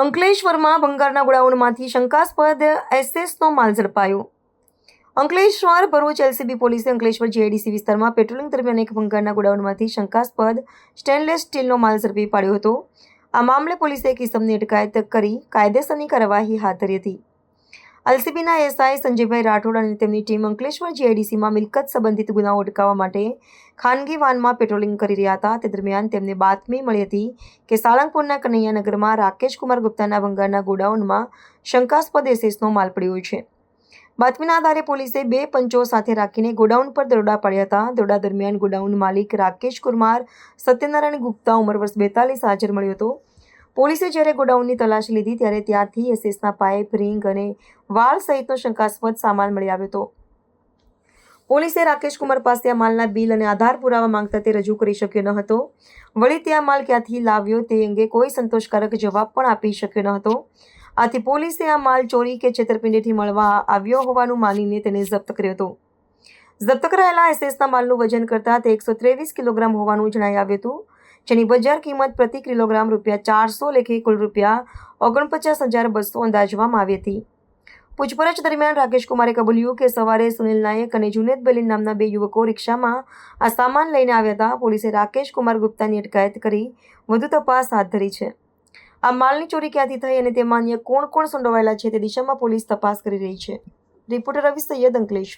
અંકલેશ્વરમાં ભંગારના ગોડાઉનમાંથી શંકાસ્પદ એસએસનો માલ ઝડપાયો. અંકલેશ્વર ભરૂચ એલસીબી પોલીસે અંકલેશ્વર જીઆઈડીસી વિસ્તારમાં પેટ્રોલિંગ દરમિયાન એક ભંગારના ગોડાઉનમાંથી શંકાસ્પદ સ્ટેનલેસ સ્ટીલનો માલ ઝડપી પાડ્યો હતો. આ મામલે પોલીસે એક ઇસમની અટકાયત કરી કાયદેસરની કાર્યવાહી હાથ ધરી હતી. એલસીબીના એસઆઈ સંજયભાઈ રાઠોડ અને તેમની ટીમ અંકલેશ્વર જીઆઈડીસીમાં મિલકત સંબંધિત ગુનાઓ અટકાવવા માટે ખાનગી વાનમાં પેટ્રોલિંગ કરી રહ્યા હતા. તે દરમિયાન તેમને બાતમી મળી હતી કે સાળંગપુરના કનૈયાનગરમાં રાકેશ કુમાર ગુપ્તાના ભંગારના ગોડાઉનમાં શંકાસ્પદ એસેસનો માલ પડ્યો છે. બાતમીના આધારે પોલીસે બે પંચો સાથે રાખીને ગોડાઉન પર દરોડા પાડ્યા હતા. દરોડા દરમિયાન ગોડાઉન માલિક રાકેશ કુમાર સત્યનારાયણ ગુપ્તા ઉંમર વર્ષ બેતાલીસ હાજર મળ્યો હતો. પોલીસે જ્યારે ગોડાઉનની તલાશી લીધી ત્યારે ત્યાંથી એસએસના પાઇપ રિંગ અને વાળ સહિતનો શંકાસ્પદ સામાન મળી આવ્યો હતો. પોલીસે રાકેશ કુમાર પાસે આ માલના બિલ અને આધાર પુરાવા માંગતા તે રજૂ કરી શક્યો ન હતો. વળી તે આ માલ ક્યાંથી લાવ્યો તે અંગે કોઈ સંતોષકારક જવાબ પણ આપી શક્યો ન હતો. આથી પોલીસે આ માલ ચોરી કે છેતરપિંડીથી મળવા આવ્યો હોવાનું માનીને તેને જપ્ત કર્યો હતો. જપ્ત કરાયેલા એસએસના માલનું વજન કરતાં તે એકસો ત્રેવીસ કિલોગ્રામ હોવાનું જણાઈ આવ્યું હતું. જેની બજાર કિંમત પ્રતિ કિલોગ્રામ રૂપિયા ચારસો લેખે કુલ રૂપિયા ઓગણપચાસ હજાર બસો અંદાજવામાં આવી હતી. પૂછપરછ દરમિયાન રાકેશ કુમારે કબૂલ્યું કે સવારે સુનિલ નાયક અને જુનેદ બલીન નામના બે યુવકો રિક્ષામાં આ સામાન લઈને આવ્યા હતા. પોલીસે રાકેશ કુમાર ગુપ્તાની અટકાયત કરી વધુ તપાસ હાથ ધરી છે. આ માલની ચોરી ક્યાંથી થઈ અને તેમાં અન્ય કોણ કોણ સંડોવાયેલા છે તે દિશામાં પોલીસ તપાસ કરી રહી છે. રિપોર્ટર રવિ સૈયદ અંકલેશ.